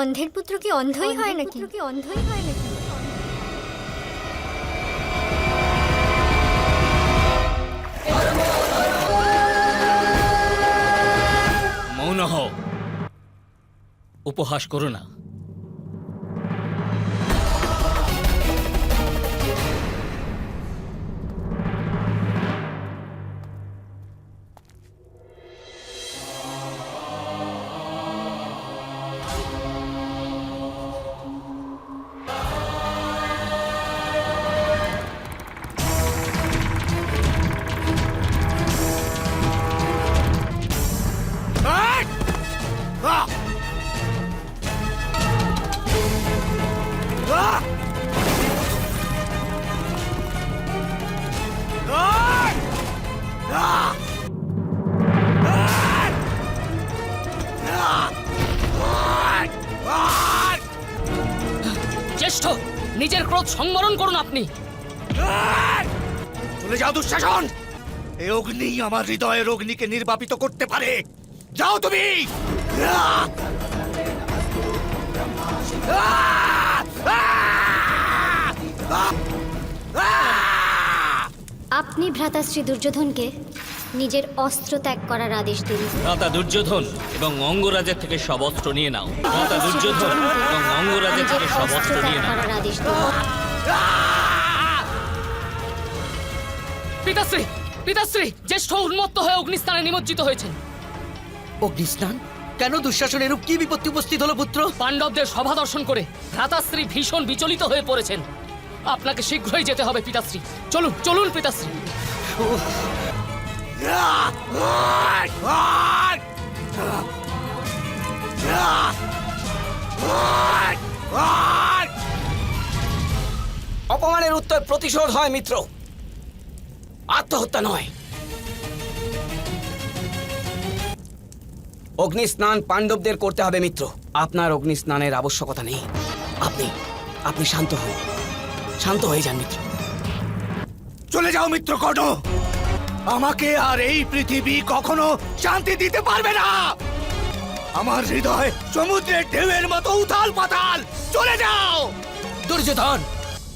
অন্ধের পুত্র কি অন্ধই হয় নাকি? কি অন্ধই হয় নাকি? মৌন হও উপহাস করো না। ক্রোধ সংবরণ করুন আপনি। চলে যাও দুঃশাসন। এই অগ্নি আমার হৃদয়ের অগ্নিকে নির্বাপিত করতে পারে। যাও তুমি! আপনি ভ্রাতাশ্রী দুর্যোধনকে নিজের অস্ত্র ত্যাগ করার আদেশ দিন ভ্রাতা দুর্যোধন এবং অঙ্গরাজের থেকে সব অস্ত্র নিয়ে নাও। ভ্রাতা দুর্যোধন এবং অঙ্গরাজের থেকে সব অস্ত্র নিয়ে নাও। করার আদেশ দিন পিতাশ্রী পিতাশ্রী জ্যেষ্ঠ উন্মত্ত হয়ে অগ্নিস্থানে নিমজ্জিত হয়েছেন। অগ্নিস্নান কেন দুঃশাসন এরূপ কি বিপত্তি উপস্থিত হলো পুত্র? পাণ্ডবদের সভা দর্শন করে ভ্রাতাশ্রী ভীষণ বিচলিত হয়ে পড়েছেন। আপনাকে শীঘ্রই যেতে হবে পিতাশ্রী। চলুন চলুন পিতাশ্রী। অপমানের উত্তর প্রতিশোধ হয়, মিত্র। আত্মহত্যা নয়। অগ্নিস্নান পাণ্ডবদের করতে হবে, মিত্র। আপনার অগ্নিস্নানের আবশ্যকতা নেই। আপনি আপনি শান্ত হন। শান্ত হয়ে যান, মিত্র। চলে যাও, মিত্র কর্ণ। আমাকে আর এই পৃথিবী কখনো শান্তি দিতে পারবে না। আমার হৃদয় সমুদ্রের ঢেউয়ের মতো উথাল পাতাল। চলে যাও! দুর্যোধন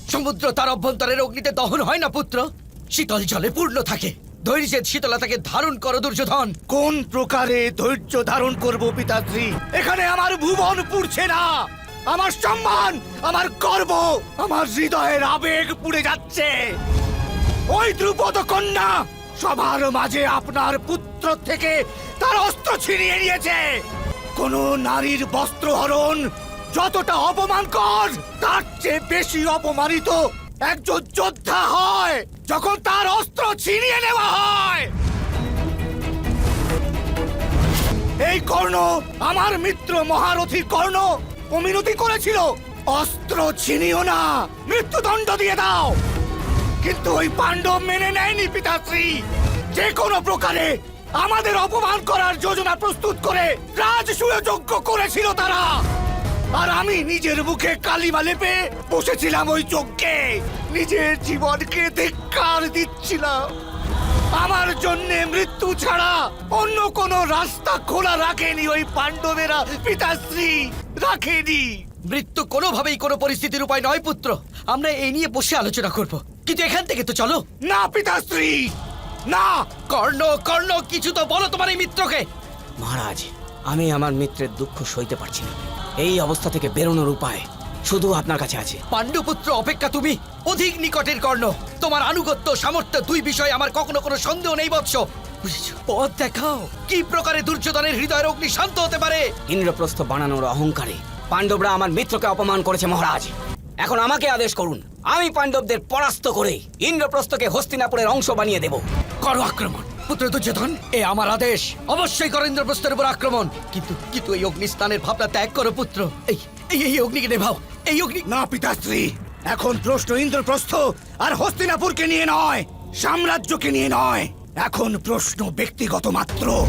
সমুদ্র তার অভ্যন্তরের অগ্নিতে দহন হয় না পুত্র। শীতল জলে পূর্ণ থাকে। ধৈর্যের শীতলতাকে ধারণ করো দুর্যোধন। কোন প্রকারে ধৈর্য ধারণ করব পিতাশ্রী? এখানে আমার ভুবন পুড়ছে না। আমার সম্মান আমার গর্ব আমার হৃদয়ের আবেগ পুড়ে যাচ্ছে। ওই দ্রুপদ কন্যা সবার মাঝে আপনার পুত্র থেকে তার অস্ত্র ছিনিয়ে নিয়েছে। কোন নারীর বস্ত্রহরণ যতটা অপমানকর, তার চেয়ে বেশি অপমানিত একজন যোদ্ধা হয়, যখন তার অস্ত্র ছিনিয়ে নেওয়া হয়। এই কর্ণ আমার মিত্র মহারথী কর্ণ, অমিনতি করেছিল। অস্ত্র ছিনিও না, মৃত্যুদণ্ড দিয়ে দাও। কিন্তু ওই পাণ্ডব মেনে নেয়নি, পিতাশ্রী। যে কোনো প্রকারে আমাদের অপমান করার যোজনা প্রস্তুত করে রাজসূয় যজ্ঞ করেছিল তারা। আর আমি নিজের মুখে কালিমা লেপে বসেছিলাম ওই যজ্ঞে। নিজের জীবনকে ধিক্কার দিচ্ছিলাম। আমার জন্য মৃত্যু ছাড়া অন্য কোনো রাস্তা খোলা রাখেনি ওই পাণ্ডবেরা, পিতাশ্রী। রাখেনি। মৃত্যু কোনোভাবেই কোনো পরিস্থিতির উপায় নয়, পুত্র। আমরা এই নিয়ে বসে আলোচনা করব। কিন্তু এখান থেকে তো চলো। না পিতাশ্রী! না! কর্ণ কর্ণ কিছু তো বলো তোমার এই মিত্রকে। মহারাজ আমি আমার মিত্রের দুঃখ সইতে পারছি না। এই অবস্থা থেকে বেরোনোর উপায় শুধু আপনার কাছে আছে। পাণ্ডুপুত্র অপেক্ষা তুমি অধিক নিকটের কর্ণ। তোমার আনুগত্য সামর্থ্য দুই বিষয়ে আমার কখনো কোনো সন্দেহ নেই বৎস? পথ দেখাও কি প্রকারে দুর্যোধনের হৃদয়ের অগ্নি শান্ত হতে পারে? ইন্দ্রপ্রস্থ বানানোর অহংকারে পাণ্ডবরা আমার মিত্রকে অপমান করেছে মহারাজ। এখন আমাকে আদেশ করুন আমি পাণ্ডবদের পরাস্ত করে ইন্দ্রপ্রস্থকে হস্তিনাপুরের অংশ বানিয়ে দেব। করো আক্রমণ। পুত্র দুর্যোধন এ আমার আদেশ। অবশ্যই করো ইন্দ্রপ্রস্থের উপর আক্রমণ। কিন্তু কিন্তু এই অগ্নিস্থানের ভাবনা ত্যাগ করো পুত্র। এই এই এই অগ্নিকে নেভাও। এই অগ্নি না পিতাশ্রী। এখন প্রশ্ন ইন্দ্রপ্রস্থ আর হস্তিনাপুরকে নিয়ে নয় সাম্রাজ্যকে নিয়ে নয়। এখন প্রশ্ন ব্যক্তিগত মাত্র।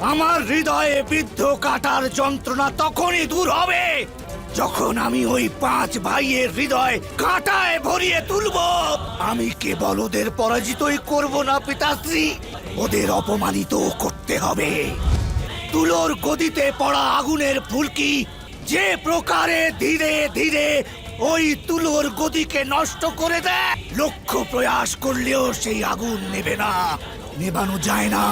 আমার হৃদয়ে বিদ্ধ কাটার যন্ত্রণা তখনই দূর হবে। যখন আমি ওই পাঁচ ভাইয়ের হৃদয় কাঁটায় ভরিয়ে তুলব, আমি কেবল ওদের পরাজিতই করব না, পিতাশ্রী। ওদের অপমানিত করতে হবে। তুলোর গদিতে পড়া আগুনের ফুলকি যে প্রকারে ধীরে ধীরে ওই তুলোর গদিকে নষ্ট করে দেয়, লক্ষ্য প্রয়াস করলেও সেই আগুন নেবে না, নেবানো যায় না।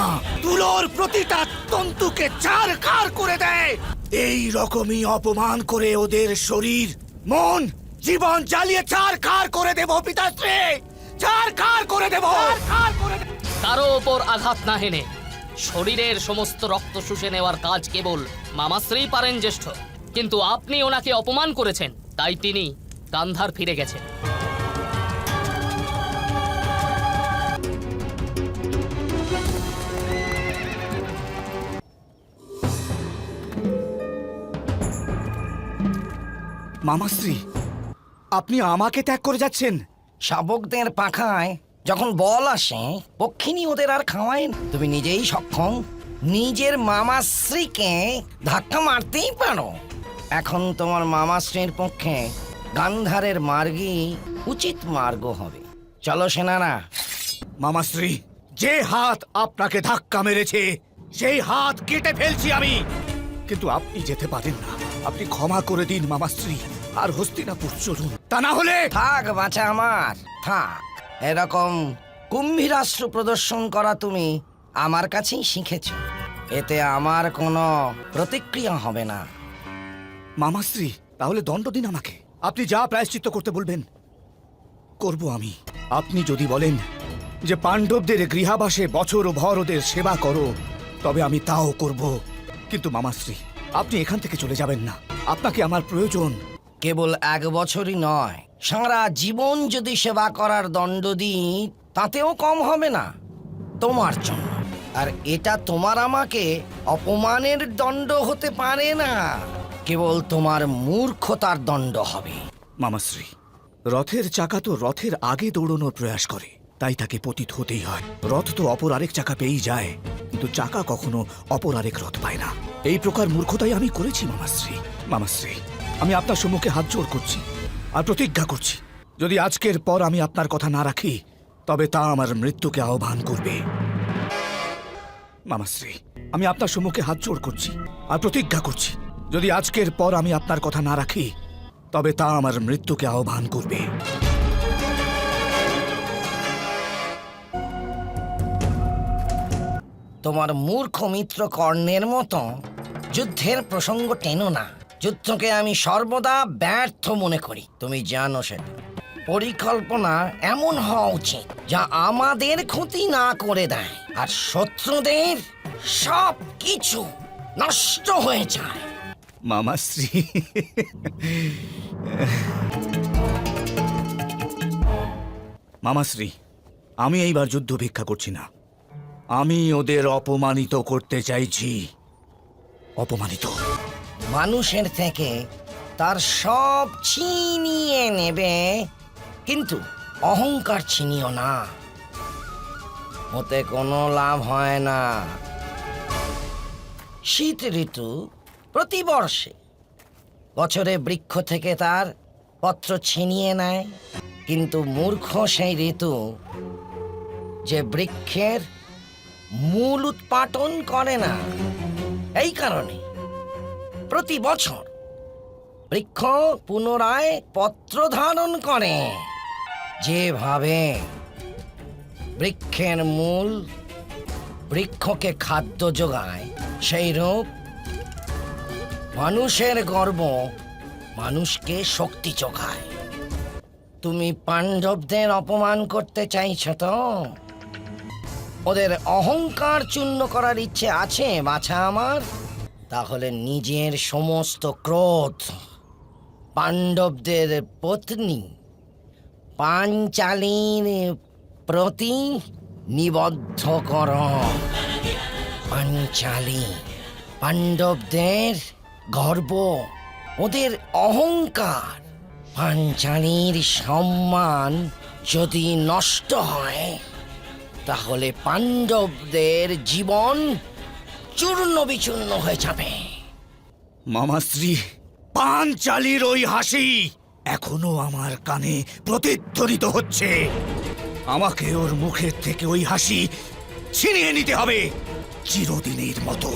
তুলোর প্রতিটা তন্তুকে চার খার করে দেয়। এই রকমই অপমান করে ওদের শরীর। মন, জীবন জ্বালিয়ে চার খার করে দেব পিতাশ্রী চার খার করে দেব! কারও ওপর আঘাত না হেনে শরীরের সমস্ত রক্ত শুষে নেওয়ার কাজ কেবল মামাশ্রী পারেন জ্যেষ্ঠ। কিন্তু আপনি ওনাকে অপমান করেছেন, তাই তিনি গান্ধার ফিরে গেছেন। মামাশ্রী আপনি আমাকে ত্যাগ করে যাচ্ছেন। শাবকদের পাখায় যখন বল আসে পক্ষিনী ওদের আর খাওয়ায় না। তুমি নিজেই সক্ষম নিজের মামাশ্রীকে ধাক্কা মারতেই পারো। এখন তোমার মামাশ্রীর পক্ষে গান্ধারের মার্গই উচিত মার্গ হবে। চলো সেনারা। মামাশ্রী যে হাত আপনাকে ধাক্কা মেরেছে সেই হাত কেটে ফেলছি আমি। কিন্তু আপনি যেতে পারেন না। আপনি ক্ষমা করে দিন মামাশ্রী। আর হস্তিনাপুর চলুন। তা না হলে থাক বাঁচা আমার। থাক। এরকম কুম্ভীরাস্ত্র প্রদর্শন করা তুমি আমার কাছেই শিখেছ। এতে আমার কোনো প্রতিক্রিয়া হবে না। মামাশ্রী তাহলে দণ্ড দিন আমাকে। আপনি যা প্রায়শ্চিত্ত করতে বলবেন করব আমি। আপনি যদি বলেন যে পাণ্ডবদের গৃহাবাসে বছর ভর ওদের সেবা করো তবে আমি তাও করব। কিন্তু মামাশ্রী আপনি এখান থেকে চলে যাবেন না। আপনাকে আমার প্রয়োজন কেবল এক বছরই নয়। সারা জীবন যদি সেবা করার দণ্ড দিই, তাতেও কম হবে না। তোমার জন্য। আর এটা তোমার আমাকে অপমানের দণ্ড হতে পারে না। কেবল তোমার মূর্খতার দণ্ড হবে। মামাশ্রী রথের চাকা তো রথের আগে দৌড়নোর প্রয়াস করে, তাই তাকে পতিত হতেই হয়। রথ তো অপর আরেক চাকা পেয়েই যায়, কিন্তু চাকা কখনো অপর আরেক রথ পায় না। এই প্রকার মূর্খতাই আমি করেছি মামাশ্রী মামাশ্রী আমি আপনার সম্মুখে হাত জোর করছি আর প্রতিজ্ঞা করছি। যদি আজকের পর আমি আপনার কথা না রাখি, তবে তা আমার মৃত্যুকে আহ্বান করবে। মামাশ্রী আমি আপনার সম্মুখে হাত জোর করছি আর প্রতিজ্ঞা করছি। যদি আজকের পর আমি আপনার কথা না রাখি, তবে তা আমার মৃত্যুকে আহ্বান করবে। তোমার মূর্খ মিত্র কর্ণের মতো যুদ্ধের প্রসঙ্গ টেনো না। যুদ্ধকে আমি সর্বদা ব্যর্থ মনে করি। তুমি জানো সেটা। পরিকল্পনা এমন হওয়া উচিত, যা আমাদের ক্ষতি না করে দেয়। আর শত্রুদের সব কিছু নষ্ট হয়ে যায়। মামাশ্রী মামাশ্রী আমি এইবার যুদ্ধ ভিক্ষা করছি না। আমি ওদের অপমানিত করতে চাইছি। অপমানিত। মানুষের থেকে তার সব ছিনিয়ে নেবে, কিন্তু অহংকার ছিনিও না। ওতে কোনো লাভ হয় না। শীত ঋতু প্রতি বর্ষে বছরে বৃক্ষ থেকে তার পত্র ছিনিয়ে নেয়, কিন্তু মূর্খ সেই ঋতু যে বৃক্ষের মূল উৎপাটন করে না। এই কারণে প্রতি বছর বৃক্ষ পুনরায় পত্র ধারণ করে। যেভাবে বৃক্ষের মূল বৃক্ষকে খাদ্য যোগায়, সেই রূপ মানুষের গর্ব মানুষকে শক্তি যোগায়। তুমি পাণ্ডবদের অপমান করতে চাইছ তো? ওদের অহংকার চূর্ণ করার ইচ্ছে আছে, বাছা আমার। তাহলে নিজের সমস্ত ক্রোধ পাণ্ডবদের পত্নী পাঞ্চালীর প্রতি নিবদ্ধ কর। পাঞ্চালী পাণ্ডবদের গর্ব, ওদের অহংকার। পাঞ্চালীর সম্মান যদি নষ্ট হয়, তাহলে পাণ্ডবদের জীবন চূর্ণ বিচূর্ণ হয়ে যাবে। মামাশ্রী পান চালির ওই হাসি এখনও আমার কানে প্রতিধ্বনিত হচ্ছে। আমাকে ওর মুখের থেকে ওই হাসি ছিনিয়ে নিতে হবে চিরদিনের মতো।